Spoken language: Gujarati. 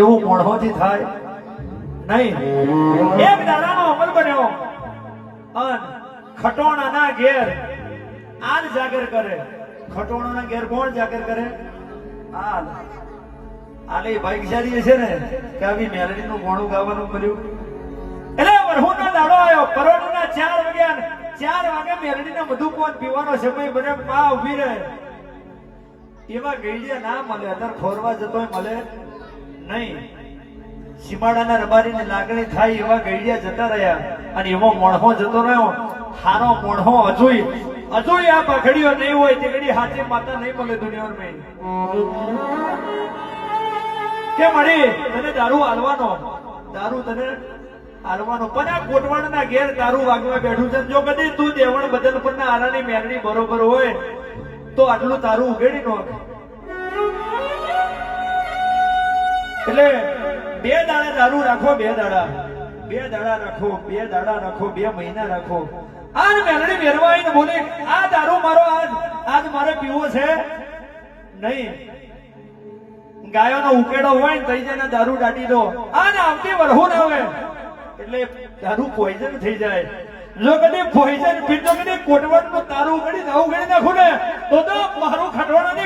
એવું મોઢોથી થાય નહીં. એક દાડાનો અમલ બન્યો. અન ખટોણાના ઘેર આલ જાગર કરે. ખટોણાના ઘેર કોણ જાગર કરે? આલ આલે ભાગ્યશાળી છે ને કે આવી મેલડીનું ગોણું ગાવાનું કર્યું. એટલે વરહુનો દાડો આવ્યો. પરોઢના ચાર વાગ્યા ચાર વાગે મેલડીને બધું કોણ પીવાનો સમય બને પા ઊભી રહે. એવા ગઈડિયા ના મળે. અત્યારે ખોરવા જતોય મળે. નહીં. સીમાડાના રબારીની લાગણી થાય એવા ગઈડિયા જતા રહ્યા અને એવો મોણહો જતો રહ્યો. હારો મોણહો અજુય અજુય આ પખડીઓ નહીં હોય તે ઘડી હાથે માતા નહીં મળે દુનિયામાં. કે મળી તને દારૂ હાલવાનો દારૂ તને હાલવાનો પણ આ કોટવાડના ઘેર દારૂ વાગવા બેઠું છે જો કદી તું દેવણ બદલ પરના આરાની મેરણી બરોબર હોય, તો આટલું તારું ઉઘેડી નો એટલે બે દાડા દારૂ રાખો, બે દાડા. બે દાડા રાખો, બે દાડા રાખો, બે મહિના રાખો. આ મેલડી મેરવા બોલે, આ દારૂ મારો આજ આજ મારે પીવો છે. નહીં. ગાયોનો ઉકેડો હોય ને તઈ જઈને દારૂ દાટી દો. આને આવતી વરહુ ના હોય એટલે દારૂ પોઈઝન થઈ જાય. જો કદી પોઈઝન પીતો કદી કોટવટનું તારું ઉગડી આવું ઉગડી નાખું ને, તો તો મારું ખટવાણાની મેલડી નો